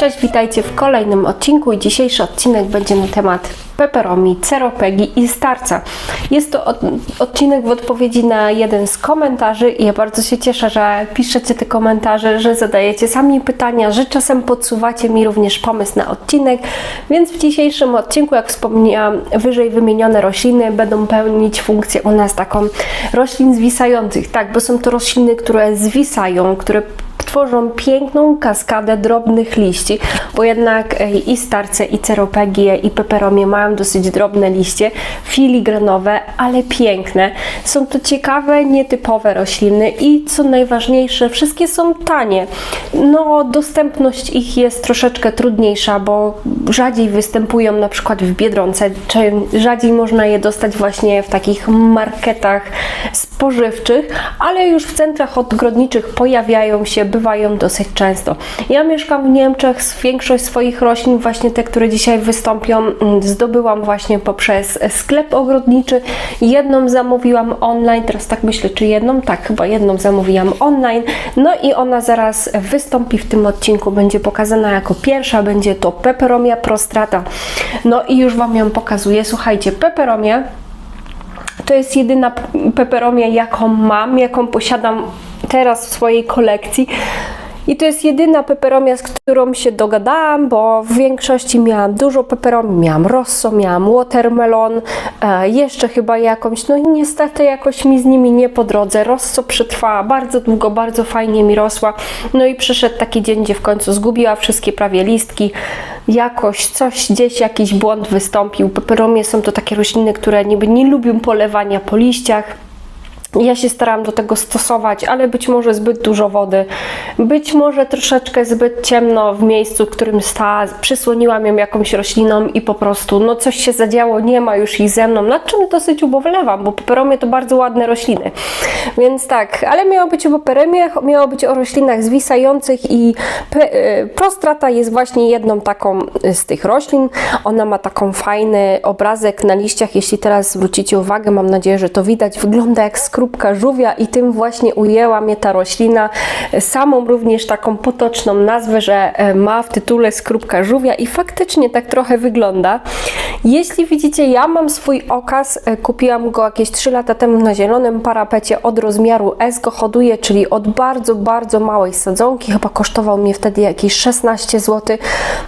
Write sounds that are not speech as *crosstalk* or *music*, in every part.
Cześć, witajcie w kolejnym odcinku i dzisiejszy odcinek będzie na temat peperomi, ceropegi i starca. Jest to od, odcinek w odpowiedzi na jeden z komentarzy i ja bardzo się cieszę, że piszecie te komentarze, że zadajecie sami pytania, że czasem podsuwacie mi również pomysł na odcinek, więc w dzisiejszym odcinku, jak wspomniałam, wyżej wymienione rośliny będą pełnić funkcję u nas taką roślin zwisających, tak, bo są to rośliny, które zwisają, które tworzą piękną kaskadę drobnych liści, bo jednak e, i starce, i ceropegie, i peperomie mają dosyć drobne liście, filigranowe, ale piękne. Są to ciekawe, nietypowe rośliny i co najważniejsze, wszystkie są tanie. No, dostępność ich jest troszeczkę trudniejsza, bo rzadziej występują na przykład w Biedronce, czy rzadziej można je dostać właśnie w takich marketach spożywczych, ale już w centrach odgrodniczych pojawiają się, bywają dosyć często. Ja mieszkam w Niemczech, większość swoich roślin, właśnie te, które dzisiaj wystąpią, mm, zdobyłam właśnie poprzez sklep ogrodniczy. Jedną zamówiłam online, teraz tak myślę, czy jedną? Tak, chyba jedną zamówiłam online. No i ona zaraz wystąpi w tym odcinku, będzie pokazana jako pierwsza, będzie to peperomia prostrata. No i już Wam ją pokazuję. Słuchajcie, peperomia to jest jedyna peperomia, jaką mam, jaką posiadam teraz w swojej kolekcji. I to jest jedyna peperomia, z którą się dogadałam, bo w większości miałam dużo peperomii, miałam rosso, miałam watermelon, e, jeszcze chyba jakąś, no i niestety jakoś mi z nimi nie po drodze. Rosso przetrwała bardzo długo, bardzo fajnie mi rosła, no i przyszedł taki dzień, gdzie w końcu zgubiła wszystkie prawie listki, jakoś coś, gdzieś jakiś błąd wystąpił. Peperomie są to takie rośliny, które niby nie lubią polewania po liściach, ja się starałam do tego stosować, ale być może zbyt dużo wody, być może troszeczkę zbyt ciemno w miejscu, w którym stała, przysłoniłam ją jakąś rośliną i po prostu no coś się zadziało, nie ma już ich ze mną, nad czym dosyć ubowlewam, bo peperomie to bardzo ładne rośliny. Więc tak, ale miało być o peperomie, miało być o roślinach zwisających i y, prostrata jest właśnie jedną taką z tych roślin. Ona ma taką fajny obrazek na liściach, jeśli teraz zwrócicie uwagę, mam nadzieję, że to widać, wygląda jak skrót skorupka żółwia i tym właśnie ujęła mnie ta roślina. Samą również taką potoczną nazwę, że e, ma w tytule skorupka żółwia i faktycznie tak trochę wygląda. Jeśli widzicie, ja mam swój okaz, e, kupiłam go jakieś 3 lata temu na zielonym parapecie od rozmiaru S go hoduję, czyli od bardzo, bardzo małej sadzonki, chyba kosztował mnie wtedy jakieś 16 zł.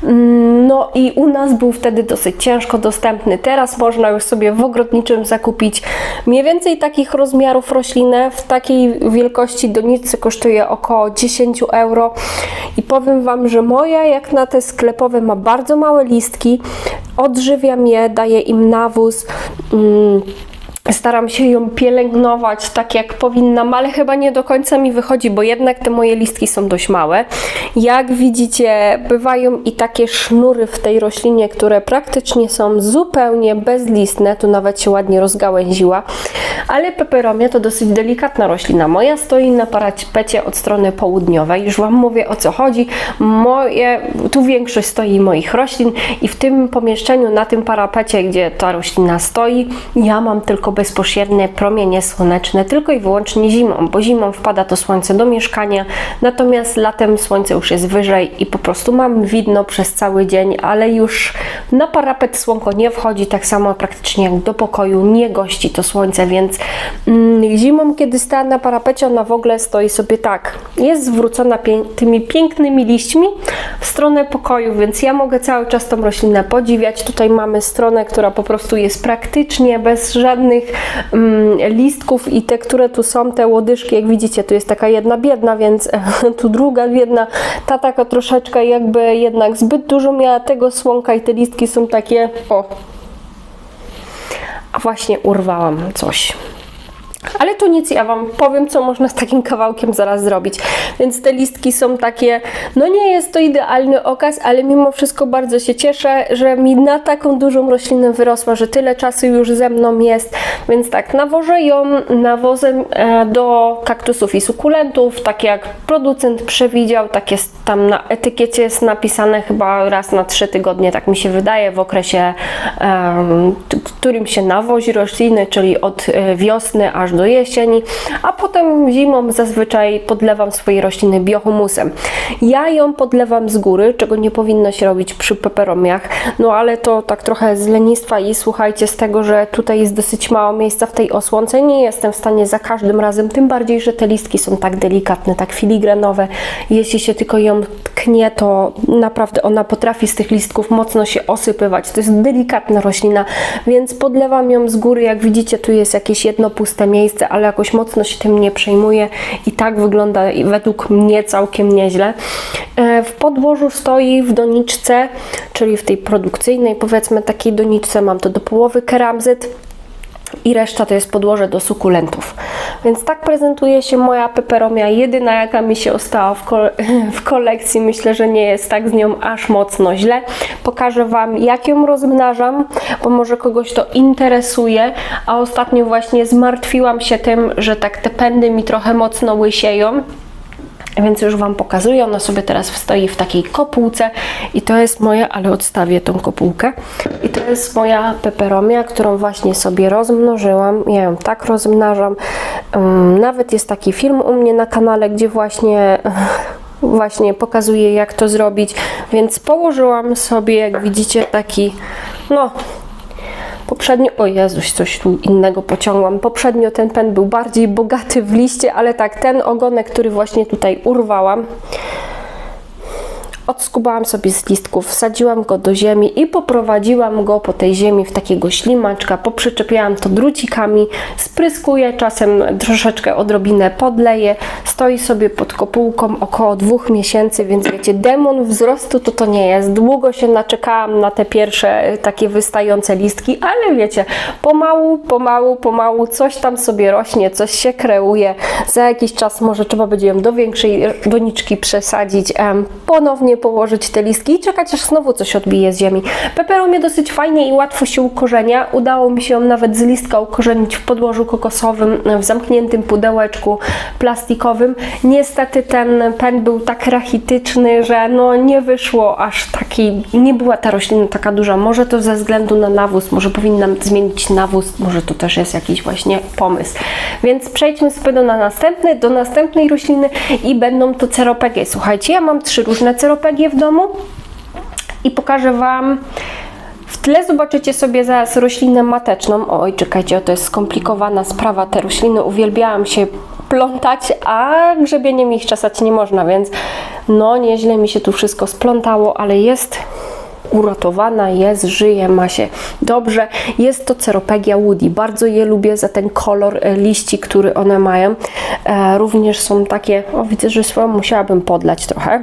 Mm, no i u nas był wtedy dosyć ciężko dostępny. Teraz można już sobie w ogrodniczym zakupić mniej więcej takich rozmiarów rozmiarów roślinę w takiej wielkości donicy kosztuje około 10 euro i powiem Wam, że moja jak na te sklepowe ma bardzo małe listki, odżywiam je, daję im nawóz. Mm, Staram się ją pielęgnować tak jak powinnam, ale chyba nie do końca mi wychodzi, bo jednak te moje listki są dość małe. Jak widzicie, bywają i takie sznury w tej roślinie, które praktycznie są zupełnie bezlistne. Tu nawet się ładnie rozgałęziła. Ale peperomia to dosyć delikatna roślina. Moja stoi na parapecie od strony południowej. Już Wam mówię o co chodzi. Moje, tu większość stoi moich roślin i w tym pomieszczeniu, na tym parapecie, gdzie ta roślina stoi, ja mam tylko bezpośrednie promienie słoneczne tylko i wyłącznie zimą, bo zimą wpada to słońce do mieszkania, natomiast latem słońce już jest wyżej i po prostu mam widno przez cały dzień, ale już na parapet słonko nie wchodzi, tak samo praktycznie jak do pokoju nie gości to słońce, więc mm, zimą, kiedy stała na parapecie, ona w ogóle stoi sobie tak, jest zwrócona tymi pięknymi liśćmi w stronę pokoju, więc ja mogę cały czas tą roślinę podziwiać. Tutaj mamy stronę, która po prostu jest praktycznie bez żadnych tych mm, listków i te, które tu są, te łodyżki, jak widzicie, tu jest taka jedna biedna, więc *laughs* tu druga biedna, ta taka troszeczkę jakby jednak zbyt dużo miała tego słonka i te listki są takie, o, a właśnie urwałam coś. Ale to nic, ja Wam powiem, co można z takim kawałkiem zaraz zrobić. Więc te listki są takie, no nie jest to idealny okaz, ale mimo wszystko bardzo się cieszę, że mi na taką dużą roślinę wyrosła, że tyle czasu już ze mną jest. Więc tak, nawożę ją nawozem do kaktusów i sukulentów, tak jak producent przewidział, tak jest tam na etykiecie jest napisane chyba raz na trzy tygodnie, tak mi się wydaje, w okresie, którym się nawozi rośliny, czyli od e, wiosny aż do jesieni, a potem zimą zazwyczaj podlewam swoje rośliny biohumusem. Ja ją podlewam z góry, czego nie powinno się robić przy peperomiach, no ale to tak trochę z lenistwa i słuchajcie z tego, że tutaj jest dosyć mało miejsca w tej osłonce, nie jestem w stanie za każdym razem, tym bardziej, że te listki są tak delikatne, tak filigranowe. Jeśli się tylko ją tknie, to naprawdę ona potrafi z tych listków mocno się osypywać. To jest delikatna roślina, więc podlewam ją z góry. Jak widzicie, tu jest jakieś jedno puste miejsce, ale jakoś mocno się tym nie przejmuję i tak wygląda według mnie całkiem nieźle. E, w podłożu stoi w doniczce, czyli w tej produkcyjnej, powiedzmy takiej doniczce, mam to do połowy keramzyt i reszta to jest podłoże do sukulentów. Więc tak prezentuje się moja peperomia, jedyna jaka mi się ostała w, *laughs* w, kolekcji. Myślę, że nie jest tak z nią aż mocno źle. Pokażę Wam jak ją rozmnażam, bo może kogoś to interesuje, a ostatnio właśnie zmartwiłam się tym, że tak te pędy mi trochę mocno łysieją więc już Wam pokazuję, ona sobie teraz stoi w takiej kopułce i to jest moja, ale odstawię tą kopułkę. I to jest moja peperomia, którą właśnie sobie rozmnożyłam, ja ją tak rozmnażam, um, nawet jest taki film u mnie na kanale, gdzie właśnie *laughs* właśnie pokazuję jak to zrobić, więc położyłam sobie, jak widzicie, taki no Poprzednio, o Jezuś, coś tu innego pociągłam. Poprzednio ten pen był bardziej bogaty w liście, ale tak, ten ogonek, który właśnie tutaj urwałam, odskubałam sobie z listków, wsadziłam go do ziemi i poprowadziłam go po tej ziemi w takiego ślimaczka, poprzyczepiałam to drucikami, spryskuję, czasem troszeczkę odrobinę podleję, stoi sobie pod kopułką około dwóch miesięcy, więc wiecie, demon wzrostu to to nie jest. Długo się naczekałam na te pierwsze e, takie wystające listki, ale wiecie, pomału, pomału, pomału coś tam sobie rośnie, coś się kreuje. Za jakiś czas może trzeba będzie ją do większej doniczki przesadzić, ponownie położyć te listki i czekać, aż znowu coś odbije z ziemi. Peperomie dosyć fajnie i łatwo się ukorzenia. Udało mi się ją nawet z listka ukorzenić w podłożu kokosowym, w zamkniętym pudełeczku plastikowym. Niestety ten pen był tak rachityczny, że no nie wyszło aż taki, nie była ta roślina taka duża. Może to ze względu na nawóz, może powinnam zmienić nawóz, może to też jest jakiś właśnie pomysł. Więc przejdźmy sobie do, na następny, do następnej rośliny i będą to ceropegie. Słuchajcie, ja mam trzy różne ceropegie w domu i pokażę Wam w tle zobaczycie sobie zaraz roślinę mateczną. Oj, czekajcie, to jest skomplikowana sprawa. Te rośliny uwielbiałam się plątać, a grzebieniem ich czasać nie można, więc no nieźle mi się tu wszystko splątało, ale jest uratowana, jest, żyje, ma się dobrze. Jest to Ceropegia woody. Bardzo je lubię za ten kolor e, liści, który one mają. E, również są takie, o widzę, że swoją musiałabym podlać trochę.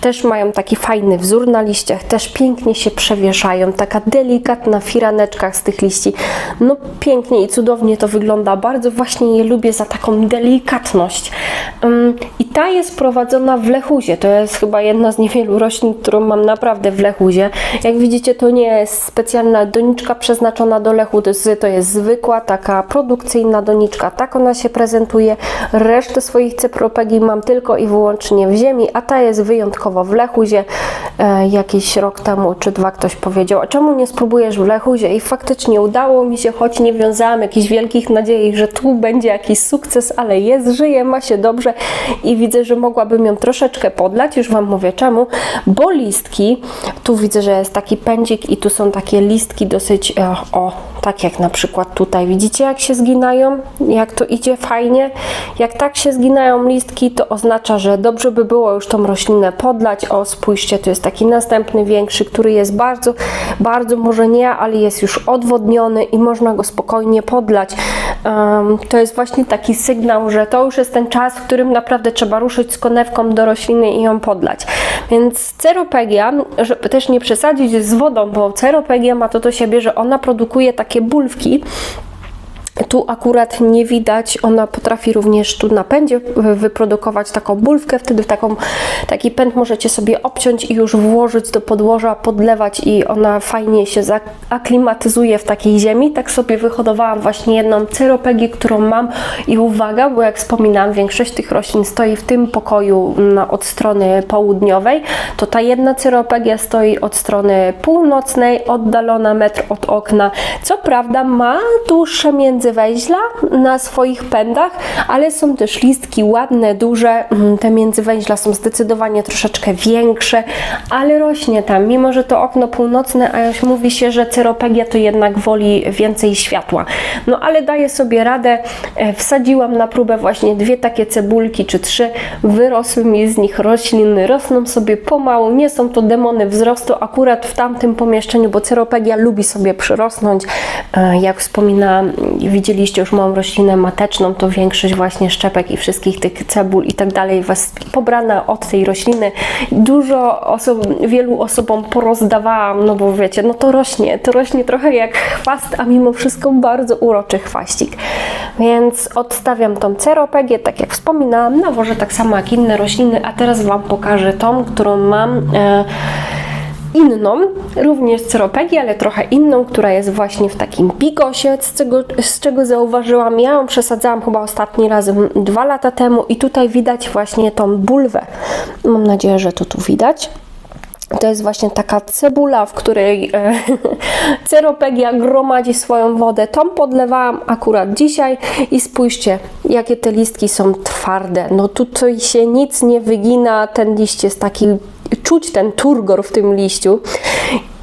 Też mają taki fajny wzór na liściach, też pięknie się przewieszają, taka delikatna firaneczka z tych liści. No pięknie i cudownie to wygląda, bardzo właśnie je lubię za taką delikatność. I ta jest prowadzona w lechuzie, to jest chyba jedna z niewielu roślin, którą mam naprawdę w lechuzie. Jak widzicie to nie jest specjalna doniczka przeznaczona do lechu, to jest, zwykła, taka produkcyjna doniczka, tak ona się prezentuje. Resztę swoich cypropegii mam tylko i wyłącznie w ziemi, a ta jest w Lechuzie. E, jakiś rok temu czy dwa ktoś powiedział, a czemu nie spróbujesz w Lechuzie? I faktycznie udało mi się, choć nie wiązałam jakichś wielkich nadziei, że tu będzie jakiś sukces, ale jest, żyje, ma się dobrze i widzę, że mogłabym ją troszeczkę podlać. Już Wam mówię czemu, bo listki, tu widzę, że jest taki pędzik i tu są takie listki dosyć, e, o tak jak na przykład tutaj. Widzicie, jak się zginają? Jak to idzie fajnie? Jak tak się zginają listki, to oznacza, że dobrze by było już tą roślinę podlać. O, spójrzcie, tu jest taki następny większy, który jest bardzo, bardzo może nie, ale jest już odwodniony i można go spokojnie podlać. Um, to jest właśnie taki sygnał, że to już jest ten czas, w którym naprawdę trzeba ruszyć z konewką do rośliny i ją podlać. Więc ceropegia, żeby też nie przesadzić z wodą, bo ceropegia ma to do siebie, że ona produkuje takie bulwki, tu akurat nie widać, ona potrafi również tu na pędzie wyprodukować taką bulwkę, wtedy taką, taki pęd możecie sobie obciąć i już włożyć do podłoża, podlewać i ona fajnie się zaklimatyzuje w takiej ziemi. Tak sobie wyhodowałam właśnie jedną cyropegię, którą mam i uwaga, bo jak wspominałam, większość tych roślin stoi w tym pokoju na, od strony południowej, to ta jedna cyropegia stoi od strony północnej, oddalona metr od okna. Co prawda ma dłuższe między międzywęźla na swoich pędach, ale są też listki ładne, duże. Mm, Te międzywęźla są zdecydowanie troszeczkę większe, ale rośnie tam, mimo że to okno północne, a mówi się, że ceropegia to jednak woli więcej światła. No ale daje sobie radę. E, Wsadziłam na próbę właśnie dwie takie cebulki czy trzy. Wyrosły mi z nich rośliny, rosną sobie pomału. Nie są to demony wzrostu akurat w tamtym pomieszczeniu, bo ceropegia lubi sobie przyrosnąć. E, Jak wspominałam, widzieliście już moją roślinę mateczną, to większość właśnie szczepek i wszystkich tych cebul i tak dalej was pobrana od tej rośliny. Dużo osób, wielu osobom porozdawałam, no bo wiecie, no to rośnie, to rośnie trochę jak chwast, a mimo wszystko bardzo uroczy chwaścik. Więc odstawiam tą ceropegię, tak jak wspominałam, nawożę tak samo jak inne rośliny, a teraz Wam pokażę tą, którą mam. E, inną, również ceropegię, ale trochę inną, która jest właśnie w takim bigosie, z czego, z czego zauważyłam. Ja ją przesadzałam chyba ostatni raz dwa lata temu i tutaj widać właśnie tą bulwę. Mam nadzieję, że to tu widać. To jest właśnie taka cebula, w której e, *laughs* ceropegia gromadzi swoją wodę. Tą podlewałam akurat dzisiaj i spójrzcie, jakie te listki są twarde. No tutaj się nic nie wygina, ten liść jest taki, czuć ten turgor w tym liściu.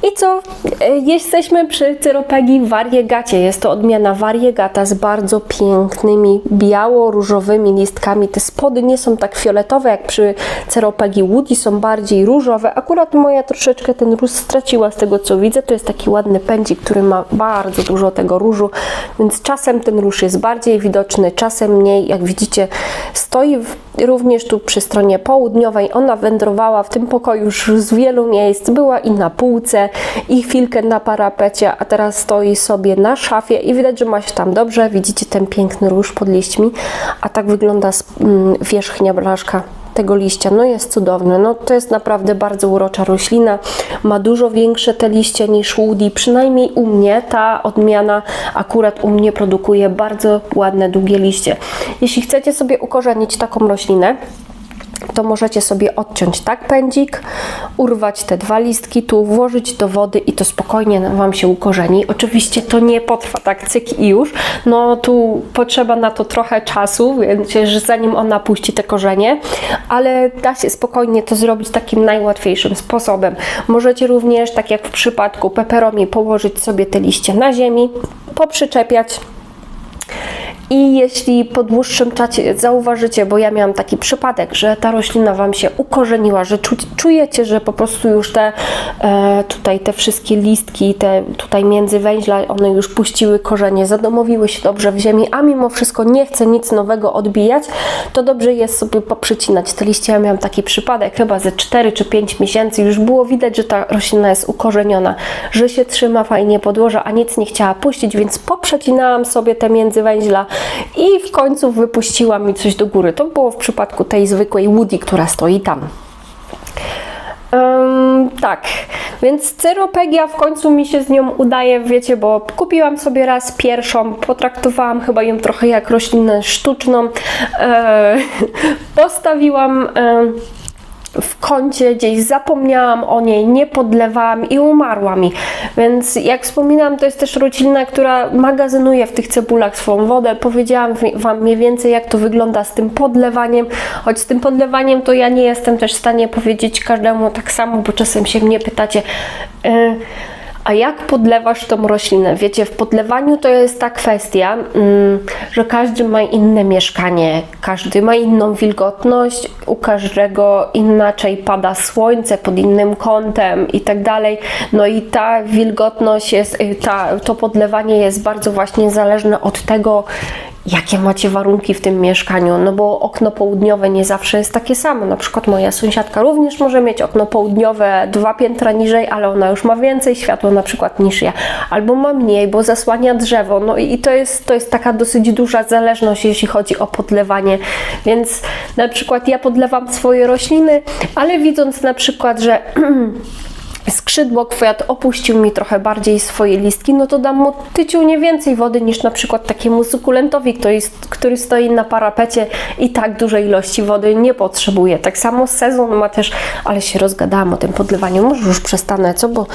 I co? E, Jesteśmy przy ceropegii variegacie. Jest to odmiana variegata z bardzo pięknymi biało-różowymi listkami. Te spody nie są tak fioletowe jak przy ceropegii woody, są bardziej różowe. Akurat moja troszeczkę ten róż straciła z tego co widzę. To jest taki ładny pędzik, który ma bardzo dużo tego różu, więc czasem ten róż jest bardziej widoczny, czasem mniej. Jak widzicie, stoi w, również tu przy stronie południowej. Ona wędrowała w tym pokoju już z wielu miejsc. Była i na półce, i chwilkę na parapecie, a teraz stoi sobie na szafie i widać, że ma się tam dobrze. Widzicie ten piękny róż pod liśćmi, a tak wygląda mm, wierzchnia blaszka tego liścia. No jest cudowny. No to jest naprawdę bardzo urocza roślina. Ma dużo większe te liście niż Woody. Przynajmniej u mnie ta odmiana akurat u mnie produkuje bardzo ładne, długie liście. Jeśli chcecie sobie ukorzenić taką roślinę, to możecie sobie odciąć tak pędzik, urwać te dwa listki tu, włożyć do wody i to spokojnie Wam się ukorzeni. Oczywiście to nie potrwa tak cyk i już, no tu potrzeba na to trochę czasu, więc zanim ona puści te korzenie, ale da się spokojnie to zrobić takim najłatwiejszym sposobem. Możecie również, tak jak w przypadku peperomi, położyć sobie te liście na ziemi, poprzyczepiać i jeśli po dłuższym czasie zauważycie, bo ja miałam taki przypadek, że ta roślina Wam się ukorzeniła, że czu, czujecie, że po prostu już te e, tutaj te wszystkie listki, te tutaj międzywęźla, one już puściły korzenie, zadomowiły się dobrze w ziemi, a mimo wszystko nie chce nic nowego odbijać, to dobrze jest sobie poprzycinać te liście. Ja miałam taki przypadek, chyba ze 4 czy 5 miesięcy już było widać, że ta roślina jest ukorzeniona, że się trzyma fajnie podłoża, a nic nie chciała puścić, więc poprzecinałam sobie te międzywęźla i w końcu wypuściła mi coś do góry. To było w przypadku tej zwykłej Woody, która stoi tam. Ym, tak, więc ceropegia w końcu mi się z nią udaje, wiecie, bo kupiłam sobie raz pierwszą, potraktowałam chyba ją trochę jak roślinę sztuczną, e, *laughs* postawiłam e, w kącie, gdzieś zapomniałam o niej, nie podlewałam i umarła mi. Więc jak wspominałam, to jest też roślina, która magazynuje w tych cebulach swoją wodę. Powiedziałam Wam mniej więcej, jak to wygląda z tym podlewaniem, choć z tym podlewaniem to ja nie jestem też w stanie powiedzieć każdemu tak samo, bo czasem się mnie pytacie. Yy, a jak podlewasz tą roślinę? Wiecie, w podlewaniu to jest ta kwestia, mm, że każdy ma inne mieszkanie, każdy ma inną wilgotność, u każdego inaczej pada słońce pod innym kątem i tak dalej. No i ta wilgotność jest, y, ta, to podlewanie jest bardzo właśnie zależne od tego, jakie macie warunki w tym mieszkaniu, no bo okno południowe nie zawsze jest takie samo. Na przykład moja sąsiadka również może mieć okno południowe dwa piętra niżej, ale ona już ma więcej światła na przykład niż ja, albo ma mniej, bo zasłania drzewo. No i to jest, to jest taka dosyć duża zależność, jeśli chodzi o podlewanie. Więc na przykład ja podlewam swoje rośliny, ale widząc na przykład, że *clears throat* skrzydło kwiat opuścił mi trochę bardziej swoje listki, no to dam mu tyciu nie więcej wody niż na przykład takiemu sukulentowi, który, który stoi na parapecie i tak dużej ilości wody nie potrzebuje. Tak samo sezon ma też, ale się rozgadałam o tym podlewaniu, może już przestanę, co, bo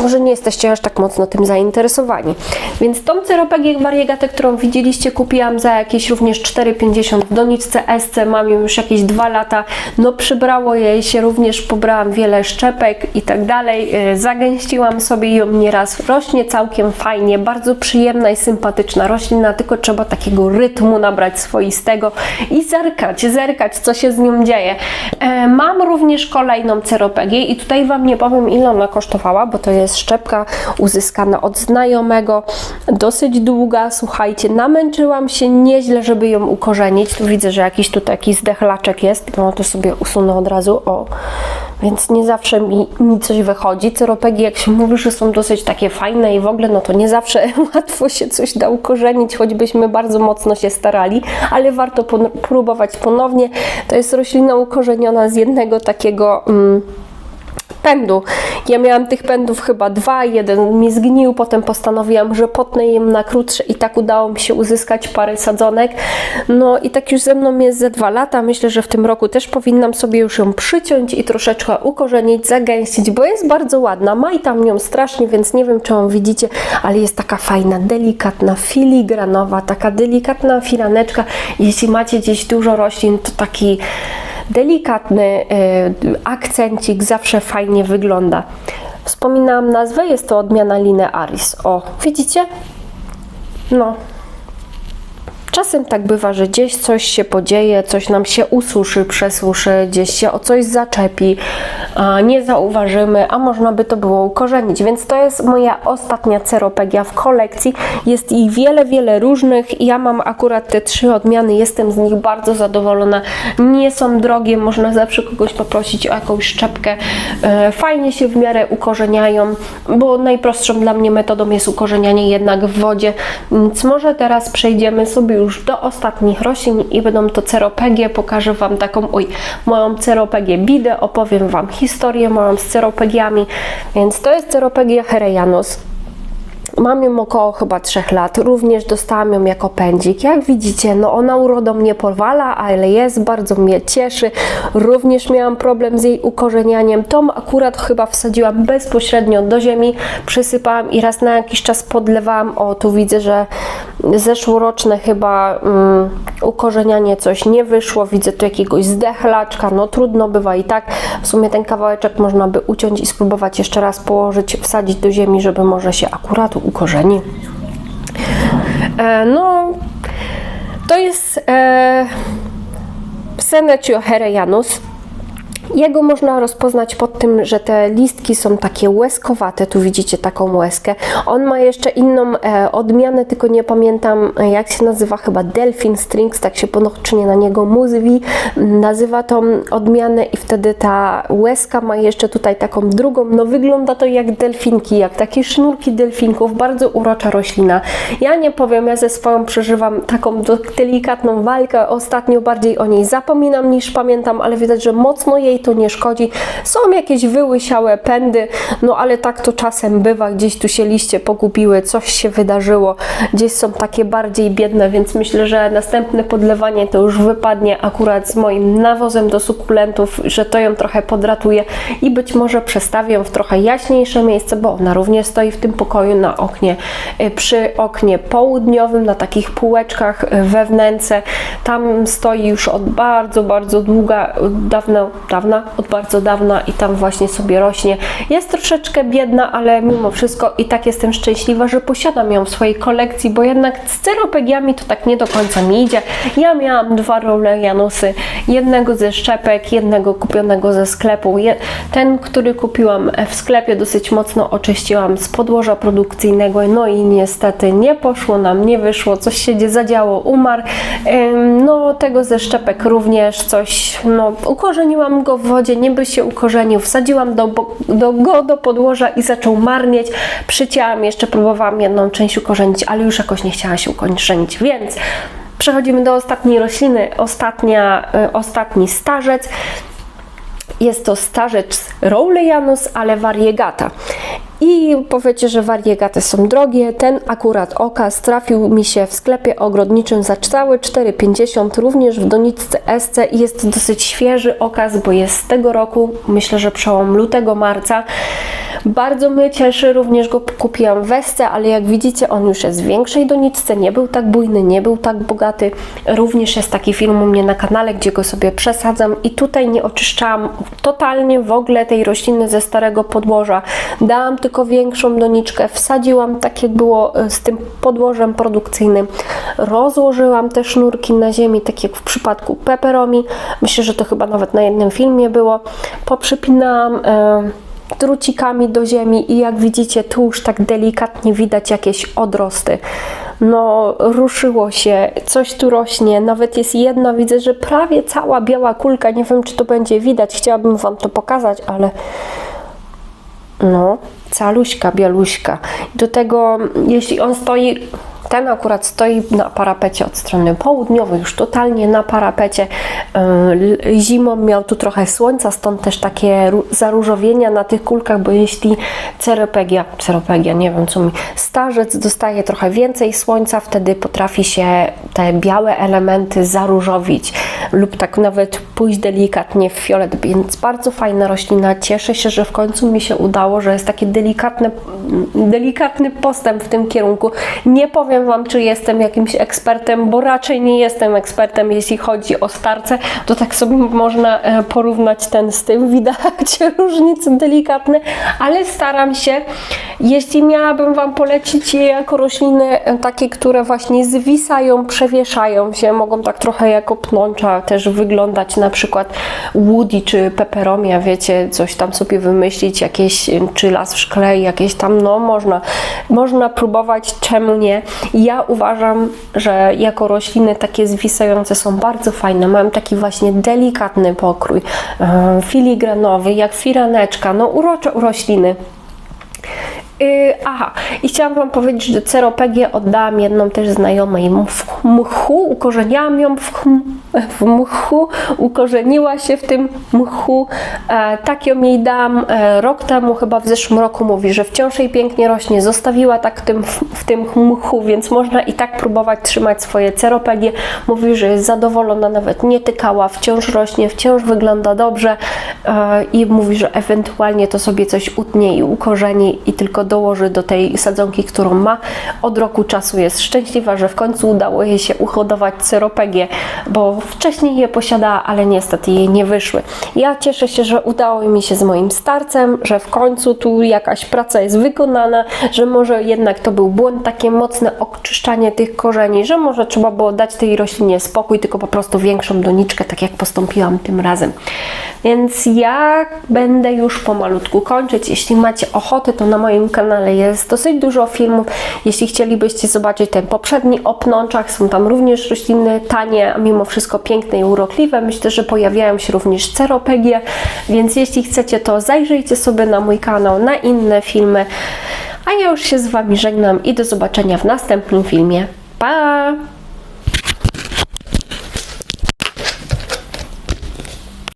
może nie jesteście aż tak mocno tym zainteresowani. Więc tą ceropegię wariegatę, którą widzieliście, kupiłam za jakieś również 4,50 w doniczce SC. Mam ją już jakieś 2 lata. No przybrało jej się również, pobrałam wiele szczepek i tak dalej. Y, zagęściłam sobie ją nieraz. Rośnie całkiem fajnie, bardzo przyjemna i sympatyczna roślina, tylko trzeba takiego rytmu nabrać swoistego i zerkać, zerkać, co się z nią dzieje. E, mam również kolejną ceropegię i tutaj Wam nie powiem, ile ona kosztowała, bo to jest szczepka uzyskana od znajomego, dosyć długa, słuchajcie, namęczyłam się nieźle, żeby ją ukorzenić. Tu widzę, że jakiś tu taki zdechlaczek jest, no to sobie usunę od razu, o, więc nie zawsze mi, mi coś wychodzi. Ceropegi, jak się mówi, że są dosyć takie fajne i w ogóle, no to nie zawsze *laughs* łatwo się coś da ukorzenić, choćbyśmy bardzo mocno się starali, ale warto próbować ponownie. To jest roślina ukorzeniona z jednego takiego... Mm, pędu. Ja miałam tych pędów chyba dwa, jeden mi zgnił, potem postanowiłam, że potnę je na krótsze i tak udało mi się uzyskać parę sadzonek. No i tak już ze mną jest ze dwa lata. Myślę, że w tym roku też powinnam sobie już ją przyciąć i troszeczkę ukorzenić, zagęścić, bo jest bardzo ładna. Maj tam nią strasznie, więc nie wiem, czy ją widzicie, ale jest taka fajna, delikatna, filigranowa, taka delikatna firaneczka. Jeśli macie gdzieś dużo roślin, to taki delikatny y, akcencik zawsze fajnie wygląda. Wspominałam nazwę, jest to odmiana Linearis. O, widzicie? No, Czasem tak bywa, że gdzieś coś się podzieje, coś nam się ususzy, przesuszy, gdzieś się o coś zaczepi, nie zauważymy, a można by to było ukorzenić. Więc to jest moja ostatnia ceropegia w kolekcji. Jest ich wiele, wiele różnych. Ja mam akurat te trzy odmiany, jestem z nich bardzo zadowolona. Nie są drogie, można zawsze kogoś poprosić o jakąś szczepkę. E, fajnie się w miarę ukorzeniają, bo najprostszą dla mnie metodą jest ukorzenianie jednak w wodzie. Więc może teraz przejdziemy sobie już do ostatnich roślin i będą to ceropegie. Pokażę Wam taką, oj, moją ceropegię bidę, opowiem Wam historię moją z ceropegiami. Więc to jest ceropegia herejanus. Mam ją około chyba 3 lat, również dostałam ją jako pędzik. Jak widzicie, no ona urodą nie powala, ale jest, bardzo mnie cieszy. Również miałam problem z jej ukorzenianiem. Tą akurat chyba wsadziłam bezpośrednio do ziemi, przysypałam i raz na jakiś czas podlewałam. O, tu widzę, że zeszłoroczne chyba um, ukorzenianie coś nie wyszło. Widzę tu jakiegoś zdechlaczka, no trudno bywa i tak. W sumie ten kawałeczek można by uciąć i spróbować jeszcze raz położyć, wsadzić do ziemi, żeby może się akurat ukorzeni. E, no, to jest e, Seneccio herejanus. Jego można rozpoznać pod tym, że te listki są takie łeskowate, tu widzicie taką łezkę. On ma jeszcze inną e, odmianę, tylko nie pamiętam e, jak się nazywa, chyba Delphin Strings, tak się ponocznie na niego mówi, nazywa tą odmianę i wtedy ta łezka ma jeszcze tutaj taką drugą, no wygląda to jak delfinki, jak takie sznurki delfinków, bardzo urocza roślina. Ja nie powiem, ja ze swoją przeżywam taką delikatną walkę, ostatnio bardziej o niej zapominam niż pamiętam, ale widać, że mocno jej to nie szkodzi. Są jakieś wyłysiałe pędy, no ale tak to czasem bywa, gdzieś tu się liście pogubiły, coś się wydarzyło, gdzieś są takie bardziej biedne, więc myślę, że następne podlewanie to już wypadnie akurat z moim nawozem do sukulentów, że to ją trochę podratuje i być może przestawię w trochę jaśniejsze miejsce, bo ona również stoi w tym pokoju na oknie, y, przy oknie południowym, na takich półeczkach y, we. Tam stoi już od bardzo, bardzo długa, dawno, dawno dawna, od bardzo dawna i tam właśnie sobie rośnie. Jest troszeczkę biedna, ale mimo wszystko i tak jestem szczęśliwa, że posiadam ją w swojej kolekcji, bo jednak z ceropegiami to tak nie do końca mi idzie. Ja miałam dwa role Janusy, jednego ze szczepek, jednego kupionego ze sklepu. Ten, który kupiłam w sklepie, dosyć mocno oczyściłam z podłoża produkcyjnego, no i niestety nie poszło nam, nie wyszło, coś się zadziało, umarł. No, tego ze szczepek również coś, no, ukorzeniłam go w wodzie, niby się ukorzenił, wsadziłam do, do, go do podłoża i zaczął marnieć. Przycięłam, jeszcze próbowałam jedną część ukorzenić, ale już jakoś nie chciała się ukorzenić, więc przechodzimy do ostatniej rośliny, ostatnia, y, ostatni starzec. Jest to starzec Rowleyanus, ale variegata. I powiecie, że wariegaty są drogie. Ten akurat okaz trafił mi się w sklepie ogrodniczym za całe 4,50, również w doniczce SC i jest dosyć świeży okaz, bo jest z tego roku, myślę, że przełom lutego, marca. Bardzo mnie cieszy, również go kupiłam w Wesce, ale jak widzicie on już jest w większej doniczce, nie był tak bujny, nie był tak bogaty. Również jest taki film u mnie na kanale, gdzie go sobie przesadzam i tutaj nie oczyszczałam totalnie w ogóle tej rośliny ze starego podłoża. Dałam tylko większą doniczkę, wsadziłam tak jak było e, z tym podłożem produkcyjnym. Rozłożyłam te sznurki na ziemi, tak jak w przypadku peperomi. Myślę, że to chyba nawet na jednym filmie było. Poprzypinałam e, drucikami do ziemi i jak widzicie tu już tak delikatnie widać jakieś odrosty. No ruszyło się, coś tu rośnie, nawet jest jedna, widzę, że prawie cała biała kulka, nie wiem czy to będzie widać, chciałabym Wam to pokazać, ale no, caluśka, bialuśka. Do tego, jeśli on stoi ten akurat stoi na parapecie od strony południowej, już totalnie na parapecie. Yy, zimą miał tu trochę słońca, stąd też takie zaróżowienia na tych kulkach, bo jeśli ceropegia, ceropegia, nie wiem co mi, starzec dostaje trochę więcej słońca, wtedy potrafi się te białe elementy zaróżowić lub tak nawet pójść delikatnie w fiolet, więc bardzo fajna roślina. Cieszę się, że w końcu mi się udało, że jest taki delikatny, delikatny postęp w tym kierunku. Nie powiem Wam, czy jestem jakimś ekspertem, bo raczej nie jestem ekspertem, jeśli chodzi o starce, to tak sobie można e, porównać ten z tym. Widać *laughs* różnice delikatne, ale staram się. Jeśli miałabym Wam polecić je jako rośliny e, takie, które właśnie zwisają, przewieszają się, mogą tak trochę jako pnącza też wyglądać, na przykład woody czy peperomia, wiecie, coś tam sobie wymyślić, jakieś, czy las w szkle, jakieś tam, no można, można próbować, czemu nie. Ja uważam, że jako rośliny takie zwisające są bardzo fajne. Mają taki właśnie delikatny pokrój, e, filigranowy, jak firaneczka, no urocze rośliny. Yy, aha, i chciałam Wam powiedzieć, że ceropegię oddałam jedną też znajomej. W mchu, ukorzeniałam ją w, w mchu, ukorzeniła się w tym mchu. E, tak ją jej dałam e, rok temu, chyba w zeszłym roku mówi, że wciąż jej pięknie rośnie, zostawiła tak w tym, w tym mchu, więc można i tak próbować trzymać swoje. Ceropegie. Mówi, że jest zadowolona, nawet nie tykała, wciąż rośnie, wciąż wygląda dobrze. E, i mówi, że ewentualnie to sobie coś utnie i ukorzeni i tylko dołoży do tej sadzonki, którą ma. Od roku czasu jest szczęśliwa, że w końcu udało jej się uhodować ceropegię, bo wcześniej je posiadała, ale niestety jej nie wyszły. Ja cieszę się, że udało mi się z moim starcem, że w końcu tu jakaś praca jest wykonana, że może jednak to był błąd, takie mocne oczyszczanie tych korzeni, że może trzeba było dać tej roślinie spokój, tylko po prostu większą doniczkę, tak jak postąpiłam tym razem. Więc ja będę już pomalutku kończyć. Jeśli macie ochotę, to na moim kanale jest dosyć dużo filmów. Jeśli chcielibyście zobaczyć ten poprzedni o pnączach, są tam również rośliny tanie, a mimo wszystko piękne i urokliwe. Myślę, że pojawiają się również ceropegie, więc jeśli chcecie, to zajrzyjcie sobie na mój kanał, na inne filmy. A ja już się z Wami żegnam i do zobaczenia w następnym filmie. Pa!